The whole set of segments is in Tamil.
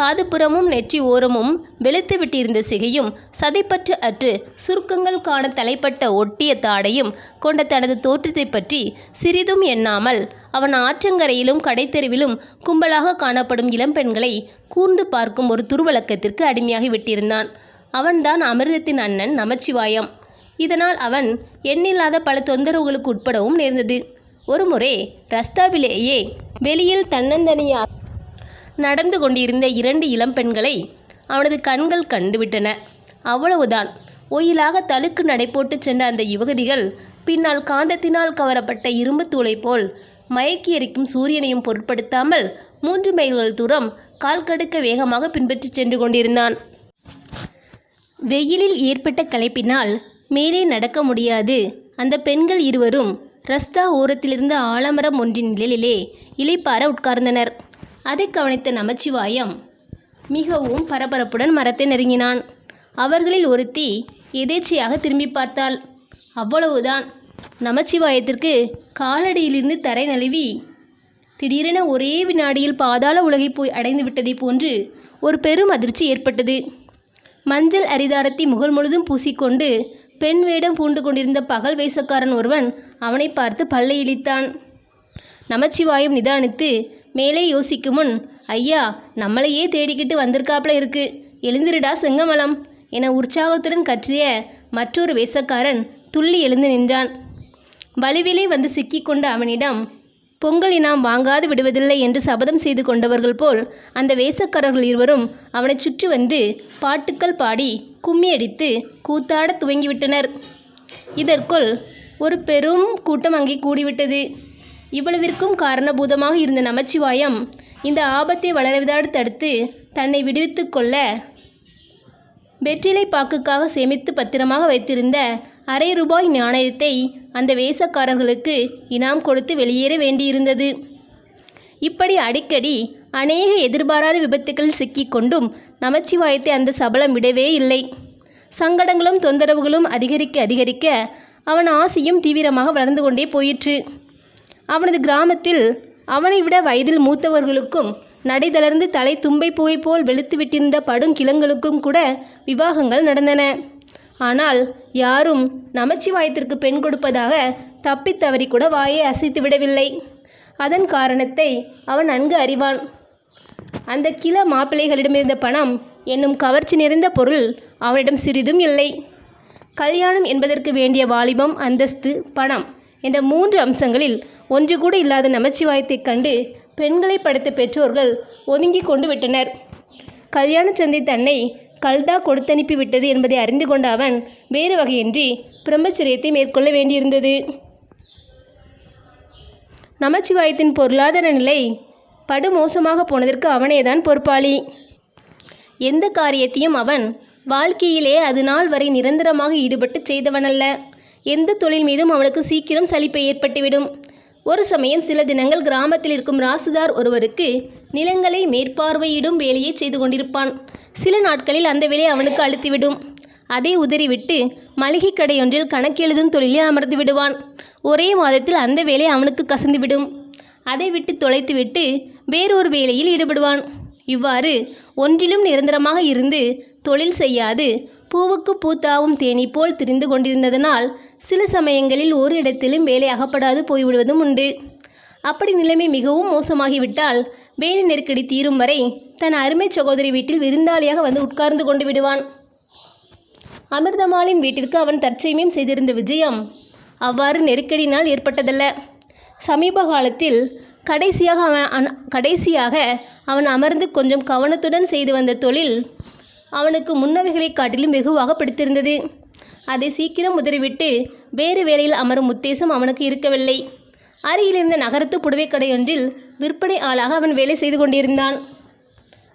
காதுபுறமும் நெற்றி ஓரமும் வெளுத்து விட்டிருந்த சிகையும் சதைப்பற்று அற்று சுருக்கங்கள் காண தலைப்பட்ட ஒட்டிய தாடையும் கொண்ட தனது தோற்றத்தைப் பற்றி சிறிதும் எண்ணாமல் அவன் ஆற்றங்கரையிலும் கடைத்தெருவிலும் கும்பலாக காணப்படும் இளம்பெண்களை கூர்ந்து பார்க்கும் ஒரு துருவழக்கத்திற்கு அடிமையாகி விட்டிருந்தான். அவன்தான் அமிர்தத்தின் அண்ணன் நமச்சிவாயம். இதனால் அவன் எண்ணில்லாத பல தொந்தரவுகளுக்கு உட்படவும் நேர்ந்தது. ஒருமுறை ரஸ்தாவிலேயே வெளியில் தன்னந்தனியாக நடந்து கொண்டிருந்த இரண்டு இளம்பெண்களை அவனது கண்கள் கண்டுவிட்டன. அவ்வளவுதான். ஒயிலாக தழுக்கு நடைபோட்டு சென்ற அந்த யுவகதிகள் பின்னால் காந்தத்தினால் கவரப்பட்ட இரும்பு தூளை போல் மயக்கி எரிக்கும் சூரியனையும் பொருட்படுத்தாமல் மூன்று மைல்கள் தூரம் கால் கடுக்க வேகமாக பின்பற்றிச் சென்று கொண்டிருந்தான். வெயிலில் ஏற்பட்ட களைப்பினால் மேலே நடக்க முடியாது. அந்த பெண்கள் இருவரும் ரஸ்தா ஓரத்திலிருந்த ஆலமரம் ஒன்றின் நிழலிலே இலைப்பார உட்கார்ந்தனர். அதை கவனித்த நமச்சிவாயம் மிகவும் பரபரப்புடன் மரத்தை நெருங்கினான். அவர்களில் ஒருத்தி எதேச்சையாக திரும்பி பார்த்தாள். அவ்வளவுதான். நமச்சிவாயத்திற்கு காலடியிலிருந்து தரை நழுவி திடீரென ஒரே வினாடியில் பாதாள உலகை போய் அடைந்து விட்டதைப் போன்று ஒரு பெரும் அதிர்ச்சி ஏற்பட்டது. மஞ்சள் அரிதாரத்தை முகல் முழுதும் பூசிக்கொண்டு பெண் வேடம் பூண்டு கொண்டிருந்த பகல் வேசக்காரன் ஒருவன் அவனை பார்த்து பல்லை இழித்தான் நமச்சிவாயம் நிதானித்து மேலே யோசிக்கும் முன் ஐயா நம்மளையே தேடிக்கிட்டு வந்திருக்காப்புல இருக்கு. எழுந்திருடா செங்கமலம் என உற்சாகத்துடன் கற்றிய மற்றொரு வேஷக்காரன் துள்ளி எழுந்து நின்றான். வலுவிலே வந்து சிக்கிக்கொண்ட அவனிடம் பொங்கலை நாம் வாங்காது விடுவதில்லை என்று சபதம் செய்து கொண்டவர்கள் போல் அந்த வேஷக்காரர்கள் இருவரும் அவனை சுற்றி வந்து பாட்டுக்கள் பாடி கும்மி அடித்து கூத்தாடத் துவங்கிவிட்டனர். இதற்குள் ஒரு பெரும் கூட்டம் அங்கே கூடிவிட்டது. இவ்வளவிற்கும் காரணபூதமாக இருந்த நமச்சிவாயம் இந்த ஆபத்தை வளரவிடாது தடுத்து தன்னை விடுவித்து கொள்ள வெற்றிலை பாக்குக்காக சேமித்து பத்திரமாக வைத்திருந்த அரை ரூபாய் நாணயத்தை அந்த வேசக்காரர்களுக்கு இனாம் கொடுத்து வெளியேற வேண்டியிருந்தது. இப்படி அடிக்கடி அநேக எதிர்பாராத விபத்துக்களில் சிக்கிக்கொண்டும் நமச்சிவாயத்தை அந்த சபலம் விடவே இல்லை. சங்கடங்களும் தொந்தரவுகளும் அதிகரிக்க அதிகரிக்க அவன் ஆசையும் தீவிரமாக வளர்ந்து கொண்டே போயிற்று. அவனது கிராமத்தில் அவனை விட வயதில் மூத்தவர்களுக்கும் நடை தளர்ந்து தலை தும்பை பூவை போல் வெளுத்து விட்டிருந்த படுங்கிழங்களுக்கும் கூட விவாகங்கள் நடந்தன. ஆனால் யாரும் நமச்சிவாயத்திற்கு பெண் கொடுப்பதாக தப்பித் தவறி கூட வாயை அசைத்து விடவில்லை. அதன் காரணத்தை அவன் நன்கு அறிவான். அந்த கிள மாப்பிள்ளைகளிடமிருந்த பணம் என்னும் கவர்ச்சி நிறைந்த பொருள் அவனிடம் சிறிதும் இல்லை. கல்யாணம் என்பதற்கு வேண்டிய வாலிபம் அந்தஸ்து பணம். என்ற மூன்று அம்சங்களில் ஒன்று கூட இல்லாத நமச்சிவாயத்தை கண்டு பெண்களை படைத்த பெற்றோர்கள் ஒதுங்கி கொண்டு விட்டனர். கல்யாண சந்தை தன்னை கல்தா கொடுத்தனுப்பி விட்டது என்பதை அறிந்து கொண்ட அவன் வேறு வகையின்றி பிரம்மச்சரியத்தை மேற்கொள்ள வேண்டியிருந்தது. நமச்சிவாயத்தின் பொருளாதார நிலை படுமோசமாக போனதற்கு அவனேதான் பொறுப்பாளி. எந்த காரியத்தையும் அவன் வாழ்க்கையிலே அது நாள் வரை நிரந்தரமாக ஈடுபட்டு செய்தவனல்ல. எந்த தொழில் மீதும் அவனுக்கு சீக்கிரம் சலிப்பை ஏற்பட்டுவிடும். ஒரு சமயம் சில தினங்கள் கிராமத்தில் இருக்கும் ராசுதார் ஒருவருக்கு நிலங்களை மேற்பார்வையிடும் வேலையை செய்து கொண்டிருப்பான். சில நாட்களில் அந்த வேலை அவனுக்கு அழுத்திவிடும். அதை உதறிவிட்டு மளிகை கடையொன்றில் கணக்கெழுதும் தொழிலில் அமர்ந்து விடுவான். ஒரே மாதத்தில் அந்த வேலை அவனுக்கு கசந்துவிடும். அதை விட்டு தொலைத்துவிட்டு வேறொரு வேலையில் ஈடுபடுவான். இவ்வாறு ஒன்றிலும் நிரந்தரமாக இருந்து தொழில் செய்யாது பூவுக்கு பூத்தாவும் தேனி போல் திரிந்து கொண்டிருந்ததனால் சில சமயங்களில் ஒரு இடத்திலும் வேலை அகப்படாது போய்விடுவதும் உண்டு. அப்படி நிலைமை மிகவும் மோசமாகிவிட்டால் வேலை நெருக்கடி தீரும் வரை தன் அருமை சகோதரி வீட்டில் விருந்தாளியாக வந்து உட்கார்ந்து கொண்டு விடுவான். அமிர்தமாலின் வீட்டிற்கு அவன் தற்செயமையும் செய்திருந்த விஜயம் அவ்வாறு நெருக்கடியினால் ஏற்பட்டதல்ல. சமீப காலத்தில் கடைசியாக அவன் அன- கடைசியாக அவன் அமர்ந்து கொஞ்சம் கவனத்துடன் செய்து வந்த தொழில் அவனுக்கு முன்னவைகளைக் காட்டிலும் வெகுவாக பிடித்திருந்தது. அதை சீக்கிரம் உதறிவிட்டு வேறு வேலையில் அமரும் உத்தேசம் அவனுக்கு இருக்கவில்லை. அருகிலிருந்த நகரத்து புடவைக் கடையொன்றில் விற்பனை ஆளாக அவன் வேலை செய்து கொண்டிருந்தான்.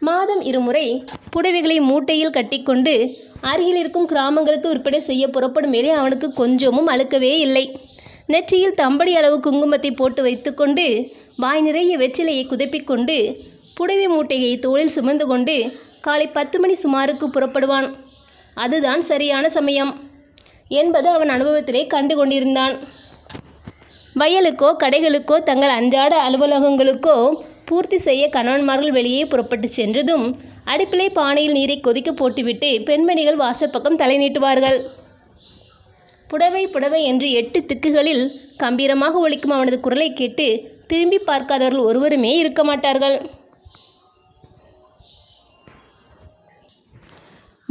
மாதம் இருமுறை புடவைகளை மூட்டையில் கட்டிக்கொண்டு அருகில் இருக்கும் கிராமங்களுக்கு விற்பனை செய்ய புறப்படும் வேலை அவனுக்கு கொஞ்சமும் அழுக்கவே இல்லை. நெற்றியில் தம்படி அளவு குங்குமத்தை போட்டு வைத்துக்கொண்டு வாய் நிறைய வெற்றிலையை குதப்பிக்கொண்டு புடவை மூட்டையை தோளில் சுமந்து கொண்டு காலை பத்து மணி சுமாருக்கு புறப்படுவான். அதுதான் சரியான சமயம் என்பது அவன் அனுபவத்திலே கண்டு கொண்டிருந்தான். வயலுக்கோ கடைகளுக்கோ தங்கள் அன்றாட அலுவலகங்களுக்கோ பூர்த்தி செய்ய கணவன்மார்கள் வெளியே புறப்பட்டு சென்றதும் அடுப்பிலே பானையில் நீரை கொதிக்க போட்டுவிட்டு பெண்மணிகள் வாசற்பக்கம் தலை நீட்டுவார்கள். புடவை புடவை என்று எட்டு திக்குகளில் கம்பீரமாக ஒழிக்கும் அவனது குரலை கேட்டு திரும்பி பார்க்காதவர்கள் ஒருவருமே இருக்க மாட்டார்கள்.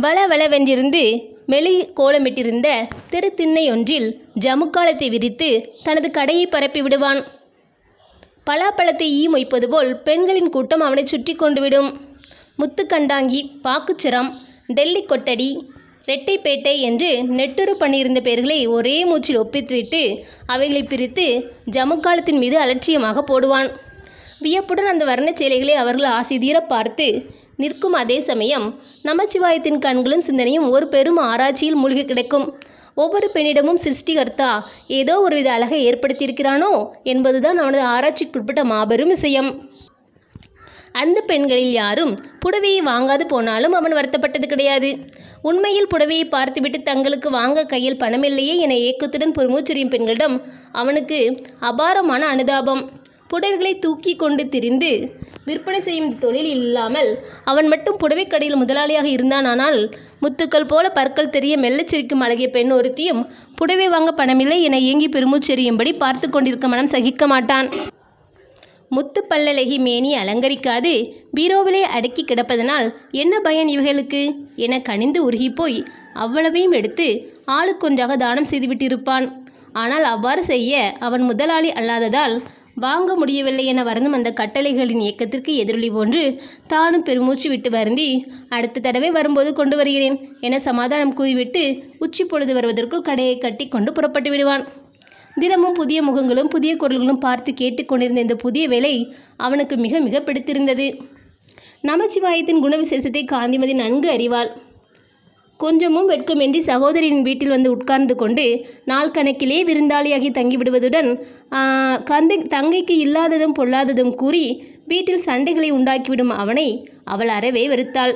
வளவளவென்றிருந்து மெலி கோலமிட்டிருந்த தெரு திண்ணை ஒன்றில் ஜமுக்காலத்தை விரித்து தனது கடையை பரப்பி விடுவான் பலாப்பழத்தை ஈ மொய்ப்பது போல் பெண்களின் கூட்டம் அவனை சுற்றி கொண்டு விடும். முத்துக்கண்டாங்கி பாக்குச்சரம் டெல்லி கொட்டடி ரெட்டைப்பேட்டை என்று நெட்டுரு பண்ணியிருந்த பெயர்களை ஒரே மூச்சில் ஒப்பித்துவிட்டு அவைகளை பிரித்து ஜமுக்காலத்தின் மீது அலட்சியமாக போடுவான். வியப்புடன் அந்த வர்ணச் சேலைகளை அவர்கள் ஆசிதீர பார்த்து நிற்கும் அதே சமயம் நமச்சிவாயத்தின் கண்களும் சிந்தனையும் ஒரு பெரும் ஆராய்ச்சியில் மூழ்கி கிடக்கும். ஒவ்வொரு பெண்ணிடமும் சிருஷ்டிகர்த்தா ஏதோ ஒருவித அழகை ஏற்படுத்தியிருக்கிறானோ என்பதுதான் அவனது ஆராய்ச்சிக்குட்பட்ட மாபெரும் விஷயம். அந்த பெண்களில் யாரும் புடவையை வாங்காது போனாலும் அவன் வருத்தப்பட்டது கிடையாது. உண்மையில் புடவையை பார்த்துவிட்டு தங்களுக்கு வாங்க கையில் பணமில்லையே என ஏக்கத்துடன் பெருமூச்செறியும் பெண்களிடம் அவனுக்கு அபாரமான அனுதாபம். புடவைகளை தூக்கி கொண்டு திரிந்து விற்பனை செய்யும் தொழில் இல்லாமல் அவன் மட்டும் புடவைக்கடையில் முதலாளியாக இருந்தானானால் முத்துக்கள் போல பற்கள் தெரிய மெல்லச்சிரிக்கும் அழகிய பெண் ஒருத்தியும் புடவை வாங்க பணமில்லை என ஏங்கி பெருமூச்செறியும்படி பார்த்து கொண்டிருக்க மனம் சகிக்க மாட்டான். முத்து பல்லழகி மேனி அலங்கரிக்காது பீரோவிலே அடக்கி கிடப்பதனால் என்ன பயன் இவைகளுக்கு என கனிந்து உருகிப்போய் அவ்வளவையும் எடுத்து ஆளுக்கொன்றாக தானம் செய்துவிட்டிருப்பான். ஆனால் அவ்வாறு செய்ய அவன் முதலாளி அல்லாததால் வாங்க முடியவில்லை என வருந்தும் அந்த கட்டளைகளின் இயக்கத்திற்கு எதிரொலி போன்று தானும் பெருமூச்சு விட்டு வருந்தி அடுத்த தடவை வரும்போது கொண்டு வருகிறேன் என சமாதானம் கூறிவிட்டு உச்சி பொழுது வருவதற்குள் கடையை கட்டி கொண்டு புறப்பட்டு விடுவான். தினமும் புதிய முகங்களும் புதிய குரல்களும் பார்த்து கேட்டுக்கொண்டிருந்த இந்த புதிய வேலை அவனுக்கு மிக மிக பிடித்திருந்தது. நமச்சிவாயத்தின் குணவிசேஷத்தை காந்திமதி நன்கு அறிவாள். கொஞ்சமும் வெட்கமின்றி சகோதரியின் வீட்டில் வந்து உட்கார்ந்து கொண்டு நாள் கணக்கிலே விருந்தாளியாகி தங்கிவிடுவதுடன் கந்தை தங்கைக்கு இல்லாததும் பொல்லாததும் கூறி வீட்டில் சண்டைகளை உண்டாக்கிவிடும் அவனை அவள் அறவே வெறுத்தாள்.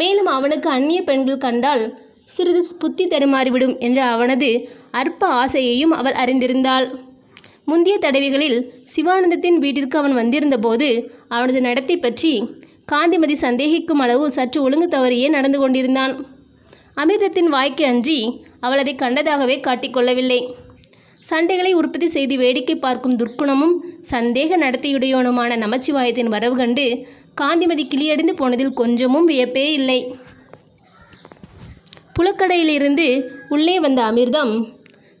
மேலும் அவனுக்கு அந்நிய பெண்கள் கண்டால் சிறிது புத்தி தடுமாறிவிடும் என்ற அவனது அற்ப ஆசையையும் அவள் அறிந்திருந்தாள். முந்தைய தடவைகளில் சிவானந்தத்தின் வீட்டிற்கு அவன் வந்திருந்தபோது அவனது நடத்தை பற்றி காந்திமதி சந்தேகிக்கும் அளவு சற்று ஒழுங்கு தவறியே நடந்து கொண்டிருந்தான். அமிர்தத்தின் வாய்க்கு அன்றி அவள் அதை கண்டதாகவே காட்டிக்கொள்ளவில்லை சண்டைகளை உற்பத்தி செய்து வேடிக்கை பார்க்கும் துர்க்குணமும் சந்தேக நடத்தையுடையவனுமான நமச்சிவாயத்தின் வரவு கண்டு காந்திமதி கிளியடைந்து போனதில் கொஞ்சமும் வியப்பே இல்லை. புலக்கடையிலிருந்து உள்ளே வந்த அமிர்தம்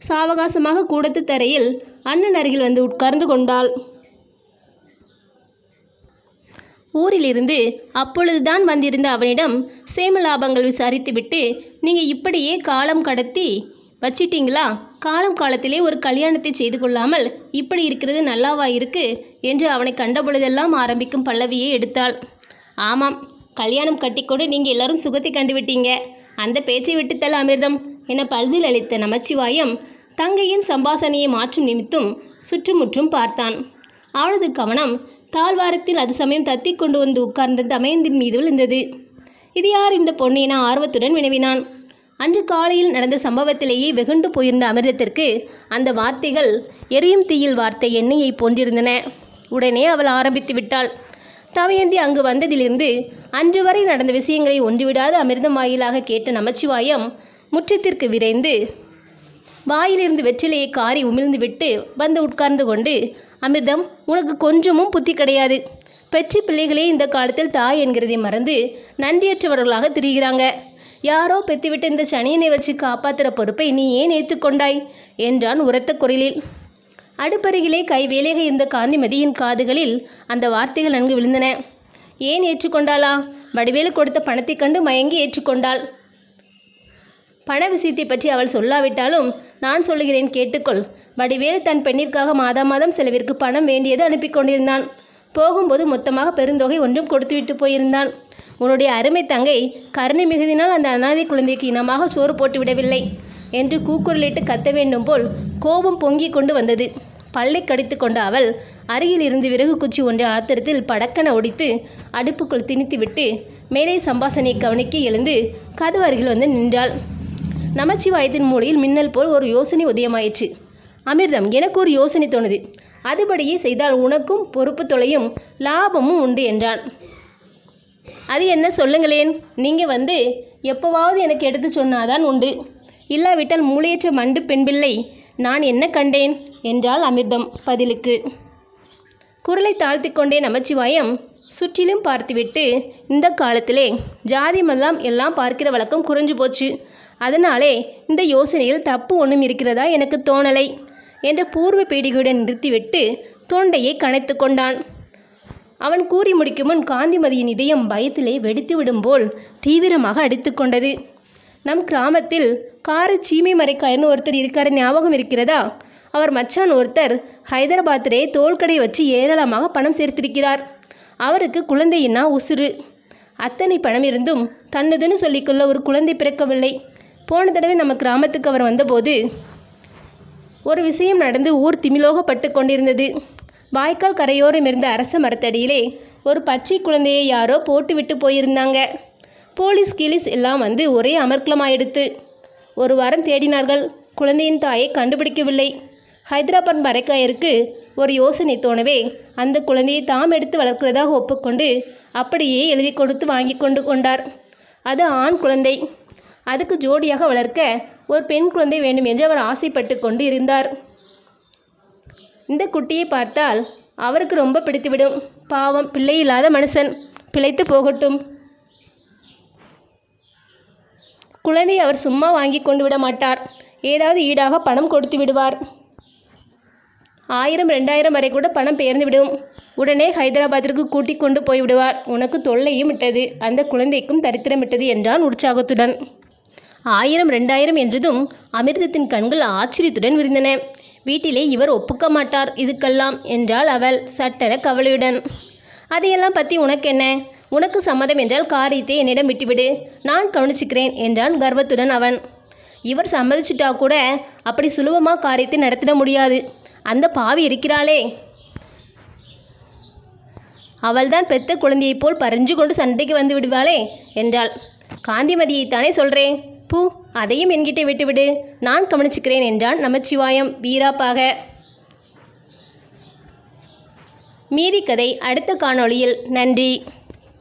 சாவகாசமாக கூடத்து தரையில் அண்ணன் அருகில் வந்து உட்கார்ந்து கொண்டாள். ஊரிலிருந்து அப்பொழுதுதான் வந்திருந்த அவனிடம் சேமலாபங்கள் விசாரித்துவிட்டு நீங்கள் இப்படியே காலம் கடத்தி வச்சிட்டீங்களா? காலம் காலத்திலே ஒரு கல்யாணத்தை செய்து கொள்ளாமல் இப்படி இருக்கிறது நல்லாவா இருக்கு? என்று அவனை கண்டபொழுதெல்லாம் ஆரம்பிக்கும் பல்லவியை எடுத்தாள். ஆமாம் கல்யாணம் கட்டிக்கொண்டு நீங்கள் எல்லாரும் சுகத்தை கண்டுவிட்டீங்க. அந்த பேச்சை விட்டுத்தல் அமிர்தம் என பழுதில் அளித்த நமச்சிவாயம் தங்கையின் சம்பாசனையை மாற்றும் நிமித்தும் சுற்றுமுற்றும் பார்த்தான். அவனது கவனம் தாழ்வாரத்தில் அது சமயம் தத்தி கொண்டு வந்து உட்கார்ந்த தமயந்தின் மீது விழுந்தது. இது யார் இந்த பொண்ணு என ஆர்வத்துடன் வினவினான். அன்று காலையில் நடந்த சம்பவத்திலேயே வெகுண்டு போயிருந்த அமிர்தத்திற்கு அந்த வார்த்தைகள் எரியும் தீயில் வார்த்தை எண்ணெயை போன்றிருந்தன. உடனே அவள் ஆரம்பித்து விட்டாள். தமயந்தி அங்கு வந்ததிலிருந்து அன்று வரை நடந்த விஷயங்களை ஒன்றுவிடாத அமிர்தம் வாயிலாக கேட்ட நமச்சிவாயம் முற்றத்திற்கு விரைந்து வாயிலிருந்து வெற்றிலையை காரி உமிழ்ந்து விட்டு வந்து உட்கார்ந்து கொண்டு அமிர்தம் உனக்கு கொஞ்சமும் புத்தி கிடையாது. பெற்ற பிள்ளைகளே இந்த காலத்தில் தாய் என்கிறதை மறந்து நன்றியற்றவர்களாக திரிகிறாங்க. யாரோ பெத்திவிட்ட இந்த சனியனை வச்சு காப்பாத்துற பொறுப்பை நீ ஏன் ஏற்றுக்கொண்டாய் என்றான் உரத்த குரலில். அடுப்பருகிலே கைவேலையாக இருந்த காந்திமதியின் காதுகளில் அந்த வார்த்தைகள் நன்கு விழுந்தன. ஏன் ஏற்றுக்கொண்டாளா? வடிவேலு கொடுத்த பணத்தைக் கண்டு மயங்கி ஏற்றுக்கொண்டாள். பண விஷயத்தை பற்றி அவள் சொல்லாவிட்டாலும் நான் சொல்லுகிறேன் கேட்டுக்கொள். வடிவேல் தன் பெண்ணிற்காக மாதா மாதம் செலவிற்கு பணம் வேண்டியது அனுப்பி கொண்டிருந்தான். போகும்போது மொத்தமாக பெருந்தொகை ஒன்றும் கொடுத்துவிட்டு போயிருந்தான். உன்னுடைய அருமை தங்கை கருணை மிகுதினால் அந்த அனாதை குழந்தைக்கு இனமாக சோறு போட்டு விடவில்லை என்று கூக்குரலிட்டு கத்த வேண்டும் போல் கோபம் பொங்கிக் கொண்டு வந்தது. பல்லை கடித்து கொண்ட அவள் அருகில் இருந்து விறகு குச்சி ஒன்றை ஆத்திரத்தில் படக்கன ஒடித்து அடுப்புக்குள் திணித்துவிட்டு மேலே சம்பாசனையை கவனிக்க எழுந்து கதவு அருகில் வந்து நின்றாள். நமச்சிவாயத்தின் மூலையில் மின்னல் போல் ஒரு யோசனை உதயமாயிற்று. அமிர்தம் எனக்கு ஒரு யோசனை தோணுது. அதுபடியே செய்தால் உனக்கும் பொறுப்பு தொலையும் லாபமும் உண்டு என்றான். அது என்ன சொல்லுங்களேன்? நீங்கள் வந்து எப்போவாவது எனக்கு எடுத்து சொன்னாதான் உண்டு. இல்லாவிட்டால் மூளையற்ற மண்டு பெண் பிள்ளை நான் என்ன கண்டேன்? என்றாள் அமிர்தம் பதிலுக்கு. குரலை தாழ்த்தி கொண்டே நமச்சிவாயம் சுற்றிலும் பார்த்துவிட்டு இந்த காலத்திலே ஜாதி மதம் எல்லாம் பார்க்கிற வழக்கம் குறைஞ்சு போச்சு. அதனாலே இந்த யோசனையில் தப்பு ஒன்றும் இருக்கிறதா எனக்கு தோணலை என்ற பூர்வ பீடிகையுடன் நிறுத்திவிட்டு தொண்டையை கனைத்து கொண்டான். அவன் கூறி முடிக்கும் முன் காந்திமதியின் இதயம் பயத்திலே வெடித்துவிடும் போல் தீவிரமாக அடித்துக்கொண்டது நம் கிராமத்தில் காரு சீமை மறைக்காயர்னு ஒருத்தர் இருக்கார் ஞாபகம் இருக்கிறதா? அவர் மச்சான் ஒருத்தர் ஹைதராபாத்திலே தோல்கடை வச்சு ஏராளமாக பணம் சேர்த்திருக்கிறார். அவருக்கு குழந்தையின்னா உசுறு. அத்தனை பணம் இருந்தும் தன்னதுன்னு சொல்லிக்கொள்ள ஒரு குழந்தை பிறக்கவில்லை. போன தடவை நம்ம கிராமத்துக்கு அவர் வந்தபோது ஒரு விஷயம் நடந்து ஊர் திமிலோகப்பட்டு கொண்டிருந்தது. வாய்க்கால் கரையோரம் இருந்த அரச மரத்தடியிலே ஒரு பச்சை குழந்தையை யாரோ போட்டுவிட்டு போயிருந்தாங்க. போலீஸ் கீலீஸ் எல்லாம் வந்து ஒரே அமர்க்கலமாயிடுத்து ஒரு வாரம் தேடினார்கள். குழந்தையின் தாயை கண்டுபிடிக்கவில்லை. ஹைதராபாத் மரைக்காயருக்கு ஒரு யோசனை தோணவே அந்த குழந்தையை தாம் எடுத்து வளர்க்கிறதாக ஒப்புக்கொண்டு அப்படியே எழுதி கொடுத்து வாங்கி கொண்டு கொண்டார். அது ஆண் குழந்தை. அதுக்கு ஜோடியாக வளர்க்க ஒரு பெண் குழந்தை வேண்டும் என்று அவர் ஆசைப்பட்டு கொண்டு இருந்தார் இந்த குட்டியை பார்த்தால் அவருக்கு ரொம்ப பிடித்துவிடும். பாவம் பிள்ளை இல்லாத மனுஷன் பிழைத்து போகட்டும். குழந்தை அவர் சும்மா வாங்கி கொண்டு விட மாட்டார். ஏதாவது ஈடாக பணம் கொடுத்து விடுவார். ஆயிரம் ரெண்டாயிரம் வரை கூட பணம் பெயர்ந்து விடும். உடனே ஹைதராபாத்திற்கு கூட்டிக் கொண்டு போய்விடுவார். உனக்கு தொல்லையும் விட்டது. அந்த குழந்தைக்கும் தரித்திரம் விட்டது என்றான் உற்சாகத்துடன். ஆயிரம் ரெண்டாயிரம் என்றதும் அமிர்தத்தின் கண்கள் ஆச்சரியத்துடன் விரிந்தன. வீட்டிலே இவர் ஒப்புக்க மாட்டார் இதுக்கெல்லாம் என்றாள் அவள் சட்டென கவலையுடன். அதையெல்லாம் பற்றி உனக்கு என்ன உனக்கு சம்மதம் என்றால் காரியத்தை என்னிடம் விட்டுவிடு. நான் கவனிச்சுக்கிறேன் என்றான் கர்வத்துடன் அவன். இவர் சம்மதிச்சிட்டா கூட அப்படி சுலபமாக காரியத்தை நடத்திட முடியாது. அந்த பாவி இருக்கிறாளே. அவள்தான் பெத்த குழந்தையைப் போல் பறிஞ்சு கொண்டு சண்டைக்கு வந்து விடுவாளே என்றாள். காந்திமதியைத்தானே சொல்கிறேன் பூ அதையும் என்கிட்ட விட்டுவிடு. நான் கவனிச்சுக்கிறேன் என்றான் நமச்சிவாயம் வீராப்பாக. மீதி கதை அடுத்த காணொளியில். நன்றி.